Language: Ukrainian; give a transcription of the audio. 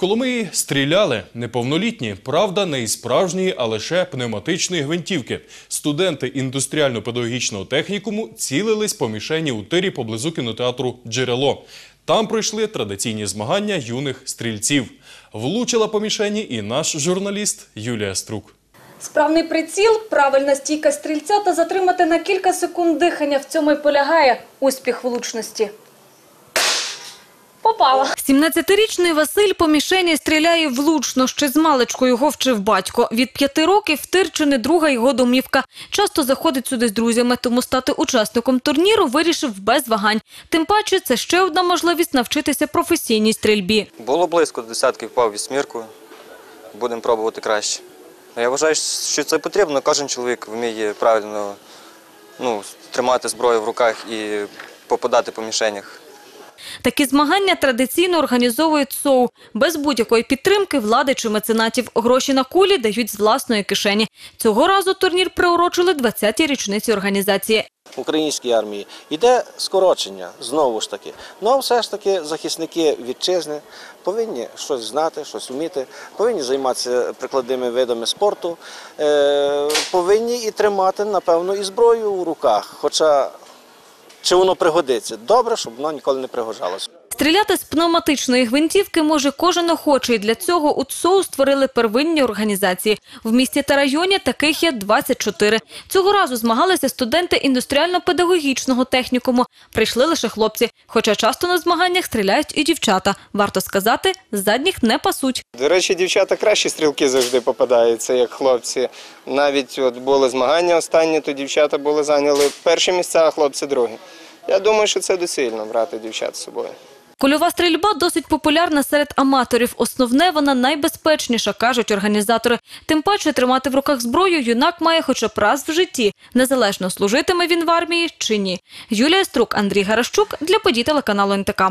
Коломиї стріляли неповнолітні, правда, не із справжньої, а лише пневматичної гвинтівки. Студенти індустріально-педагогічного технікуму цілились по мішені у тирі поблизу кінотеатру Джерело. Там пройшли традиційні змагання юних стрільців. Влучила по мішені і наш журналіст Юлія Струк. Справний приціл, правильна стійка стрільця та затримати на кілька секунд дихання. В цьому й полягає успіх влучності. Попала. 17-річний Василь по мішені стріляє влучно. Ще з маличку його вчив батько. Від п'яти років тир чи не друга його домівка. Часто заходить сюди з друзями, тому стати учасником турніру вирішив без вагань. Тим паче, це ще одна можливість навчитися професійній стрільбі. Було близько до десятки, впав вісьмірку. Будемо пробувати краще. Я вважаю, що це потрібно. Кожен чоловік вміє правильно ну, тримати зброю в руках і попадати по мішенях. Такі змагання традиційно організовують СОУ. Без будь-якої підтримки влади чи меценатів. Гроші на кулі дають з власної кишені. Цього разу турнір приурочили 20-й річниці організації. українській армії йде скорочення знову ж таки. Ну все ж таки захисники вітчизни повинні щось знати, щось вміти, повинні займатися прикладними видами спорту, е, повинні і тримати, напевно, і зброю у руках. Хоча чи воно пригодиться? Добре, щоб воно ніколи не пригожалося. Стріляти з пневматичної гвинтівки може кожен охочий. Для цього у ЦОУ створили первинні організації. В місті та районі таких є 24. Цього разу змагалися студенти індустріально-педагогічного технікуму. Прийшли лише хлопці. Хоча часто на змаганнях стріляють і дівчата. Варто сказати, задніх не пасуть. До речі, дівчата кращі стрілки завжди попадаються, як хлопці. Навіть от були змагання останні, то дівчата були зайняли перші місця, а хлопці другі. Я думаю, що це доцільно брати дівчат з собою. Кульова стрільба досить популярна серед аматорів. Основне, вона найбезпечніша, кажуть організатори. Тим паче тримати в руках зброю юнак має хоча б раз в житті. Незалежно служитиме він в армії чи ні. Юлія Струк, Андрій Гарашчук для подій телеканалу НТК.